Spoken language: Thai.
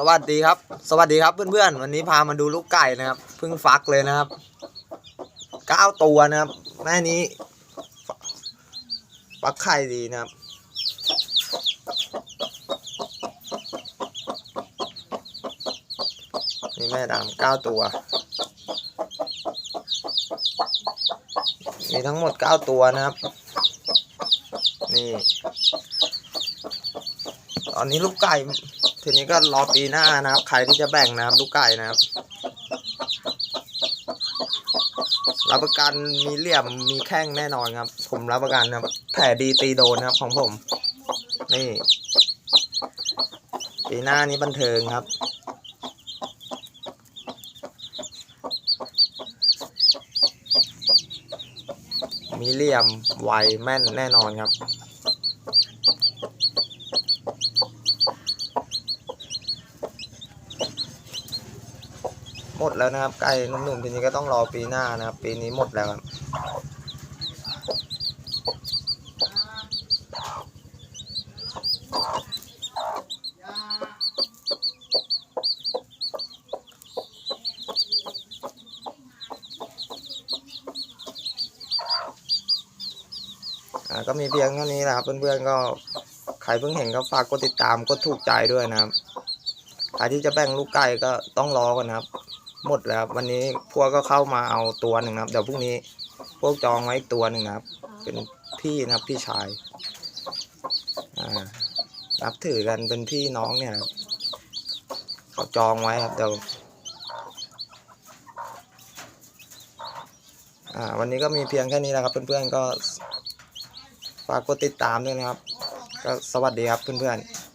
สวัสดีครับ สวัสดีครับเพื่อนๆ วันนี้พามาดูลูกไก่นะครับเพิ่งฟักเลยนะครับเก้าตัวนะครับแม่นี้ฟักไข่ดีนะครับ นี่แม่ดำเก้าตัว มีทั้งหมดเก้าตัวนะครับ นี่ ตอนนี้ลูกไก่ ทีนี้ก็รอปีหน้านะครับ ใครที่จะแบ่งนะครับลูกไก่นะครับรับประกันมีเหลี่ยมมีแข้งแน่นอนครับ ผมรับประกันนะครับ แผลดีตีโดนนะครับของผม นี่ ปีหน้านี้บันเทิงครับ มีเหลี่ยมไวแม่นแน่นอนครับ หมดแล้วนะครับไก่หนุ่มๆทีนี้ก็ต้องรอปีหน้านะครับ ปีนี้หมดแล้วครับก็มีเพียงเท่านี้แหละครับ เพื่อนๆก็ใครเพิ่งเห็นก็ฝากกดติดตามกดถูกใจด้วยนะครับใครที่จะแบ่งลูกไก่ก็ต้องรอกันนะครับ หมดแล้ววันนี้พวกก็เข้ามาเอาตัวหนึ่งนะครับเดี๋ยวพรุ่งนี้พวกจองไว้ตัวหนึ่งนะครับ เป็นพี่นะครับพี่ชายอ่ารับถือกันเป็นพี่น้องเนี่ยครับเขาจองไว้ครับเดี๋ยวอ่าวันนี้ก็มีเพียงแค่นี้แหละครับ เพื่อนๆก็ฝากกดติดตามด้วยนะครับ ก็สวัสดีครับเพื่อนๆ